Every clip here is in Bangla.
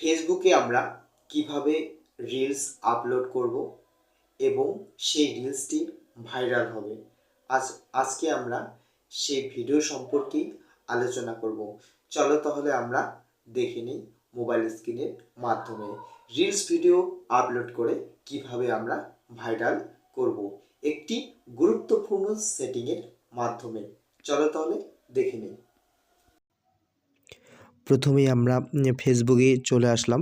ফেসবুকে আমরা কীভাবে রিলস আপলোড করব এবং সেই রিলসটি ভাইরাল হবে। আজ, আজকে আমরা সেই ভিডিও সম্পর্কেই আলোচনা করব। চলো তাহলে আমরা দেখে নিই মোবাইল স্ক্রিনের মাধ্যমে রিলস ভিডিও আপলোড করে কীভাবে আমরা ভাইরাল করব। একটি গুরুত্বপূর্ণ সেটিংয়ের মাধ্যমে। চলো তাহলে দেখে নিই। প্রথমেই আমরা ফেসবুকে চলে আসলাম।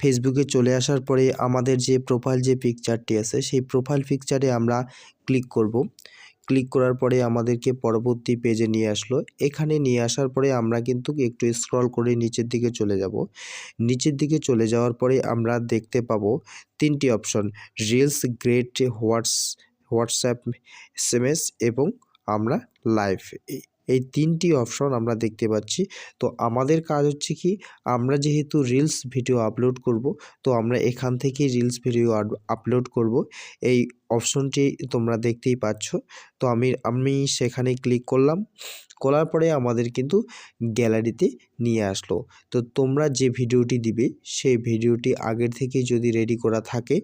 ফেসবুকে চলে আসার পরে আমাদের যে প্রোফাইল যে পিকচারটি আছে, সেই প্রোফাইল পিকচারে আমরা ক্লিক করব। ক্লিক করার পরে আমাদেরকে পরবর্তী পেজে নিয়ে আসলো। এখানে নিয়ে আসার পরে আমরা কিন্তু একটু স্ক্রল করে নিচের দিকে চলে যাব। নিচের দিকে চলে যাওয়ার পরে আমরা দেখতে পাবো তিনটি option reels great whats WhatsApp S এবং আমরা লাইভ এই তিনটি অপশন আমরা দেখতে পাচ্ছি। তো আমাদের কাজ হচ্ছে কি, আমরা যেহেতু রিলস ভিডিও আপলোড করব, তো আমরা এখান থেকে রিলস ভিডিও আপলোড করব। এই অপশনটি তোমরা দেখতেই পাচ্ছ। তো আমি আমি সেখানে ক্লিক করলাম। করার পরে আমাদের কিন্তু গ্যালারিতে নিয়ে আসলো। তো তোমরা যে ভিডিওটি দিবে, সেই ভিডিওটি আগের থেকে যদি রেডি করা থাকে,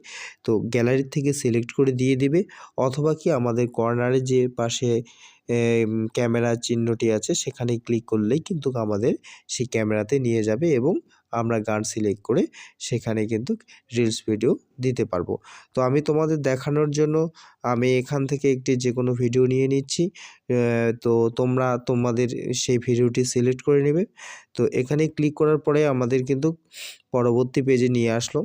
তো গ্যালারি থেকে সিলেক্ট করে দিয়ে দিবে। অথবা কি আমাদের কর্নারে যে পাশে ক্যামেরা চিহ্নটি আছে সেখানে ক্লিক করলেই কিন্তু আমাদের সেই ক্যামেরাতে নিয়ে যাবে এবং আমরা গান সিলেক্ট করে সেখানে কিন্তু রিলস ভিডিও দিতে পারব। তো আমি তোমাদের দেখানোর জন্য আমি এখান থেকে একটি যে কোনো ভিডিও নিয়ে নিচ্ছি। তো তোমরা তোমাদের সেই ভিডিওটি সিলেক্ট করে নেবে। তো এখানে ক্লিক করার পরে আমাদের কিন্তু পরবর্তী পেজে নিয়ে আসলো।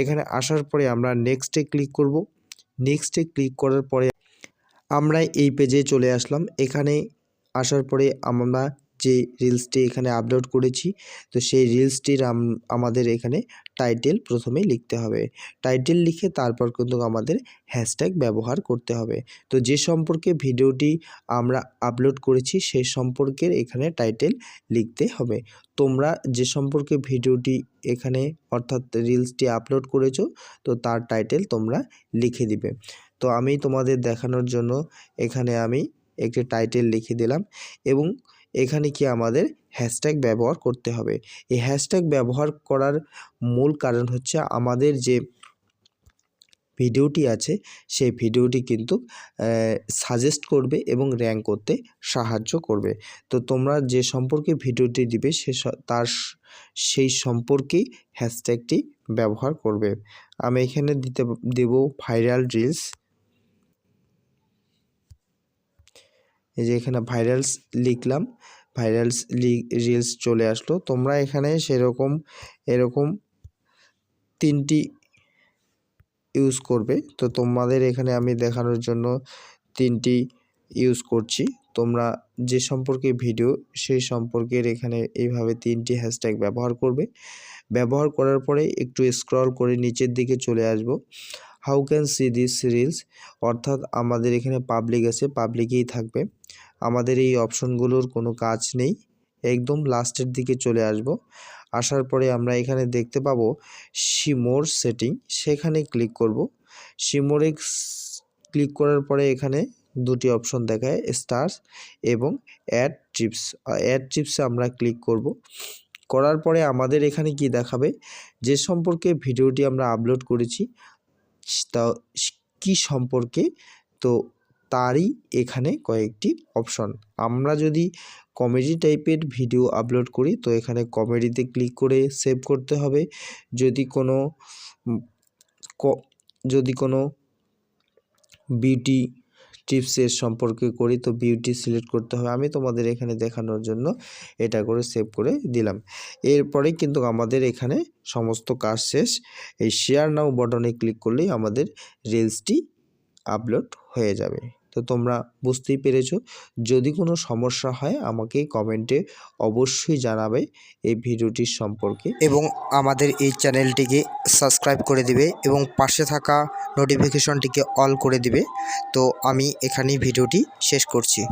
এখানে আসার পরে আমরা নেক্সটে ক্লিক করব। নেক্সটে ক্লিক করার পরে আমরা এই পেজে চলে আসলাম। এখানে আসার পরে আমরা যে রিলসটি এখানে আপলোড করেছি, তো সেই রিলসটির আম- আমাদের এখানে টাইটেল প্রথমে লিখতে হবে। টাইটেল লিখে তারপর কিন্তু আমাদের হ্যাশট্যাগ ব্যবহার করতে হবে। তো যে সম্পর্কে ভিডিওটি আমরা আপলোড করেছি সেই সম্পর্কের এখানে টাইটেল লিখতে হবে। তোমরা যে সম্পর্কে ভিডিওটি এখানে অর্থাৎ রিলসটি আপলোড করেছ, তো তার টাইটেল তোমরা লিখে দিবে। তো আমি তোমাদের দেখানোর জন্য এখানে আমি একটি টাইটেল লিখে দিলাম এবং এখানে কি আমাদের হ্যাশট্যাগ ব্যবহার করতে হবে? এই হ্যাশট্যাগ ব্যবহার করার মূল কারণ হচ্ছে আমাদের যে ভিডিওটি আছে, সেই ভিডিওটি কিন্তু সাজেস্ট করবে এবং র্যাঙ্ক করতে সাহায্য করবে। তো তোমরা যে সম্পর্কে ভিডিওটি দিবে, সে তার সেই সম্পর্কেই হ্যাশট্যাগটি ব্যবহার করবে। আমি এখানে দিতে, দেব ভাইরাল রিলস এই যে এখানে ভাইরালস লিখলাম ভাইরালস রিলস চলে আসলো। তোমরা এখানে সেরকম, এরকম তিনটি ইউজ করবে। তো তোমাদের এখানে আমি দেখানোর জন্য তিনটি ইউজ করছি। তোমরা যে সম্পর্কে ভিডিও সেই সম্পর্কের এখানে এইভাবে তিনটি হ্যাশট্যাগ ব্যবহার করবে। ব্যবহার করার পরে একটু স্ক্রল করে নিচের দিকে চলে আসব। How can see this reels অর্থাৎ আমাদের এখানে পাবলিক আছে পাবলিকেই থাকবে। আমাদের এই অপশনগুলোর কোনো কাজ নেই। একদম লাস্টের দিকে চলে আসব। আসার পরে আমরা এখানে দেখতে পাবো শিমোর সেটিং সেখানে ক্লিক করব। শিমোরে ক্লিক করার পরে এখানে দুটি অপশন দেখায় স্টার্স এবং অ্যাড ট্রিপস অ্যাড ট্রিপসে আমরা ক্লিক করব। করার পরে আমাদের এখানে কি দেখাবে? যে সম্পর্কে ভিডিওটি আমরা আপলোড করেছি তা কী সম্পর্কে? তো তারই এখানে কয়েকটি অপশন আমরা যদি কমেডি টাইপের ভিডিও আপলোড করি, তো এখানে কমেডিতে ক্লিক করে সেভ করতে হবে। যদি কোনো যদি কোনো বিউটি টিপসের সম্পর্কে করি, তো বিউটি সিলেক্ট করতে হবে। আমি তোমাদের এখানে দেখানোর জন্য এটা করে সেভ করে দিলাম। এরপরে কিন্তু আমাদের এখানে সমস্ত কাজ শেষ। এই শেয়ার নাও বটনে ক্লিক করলেই আমাদের রিলসটি আপলোড হয়ে যাবে। তো তোমরা বুঝতেই পেরেছ। যদি কোনো সমস্যা হয়, আমাকে কমেন্টে অবশ্যই জানাবে এই ভিডিওটির সম্পর্কে। এবং আমাদের এই চ্যানেলটিকে সাবস্ক্রাইব করে দিবে এবং পাশে থাকা নোটিফিকেশনটিকে অল করে দিবে। তো আমি এখানেই ভিডিওটি শেষ করছি।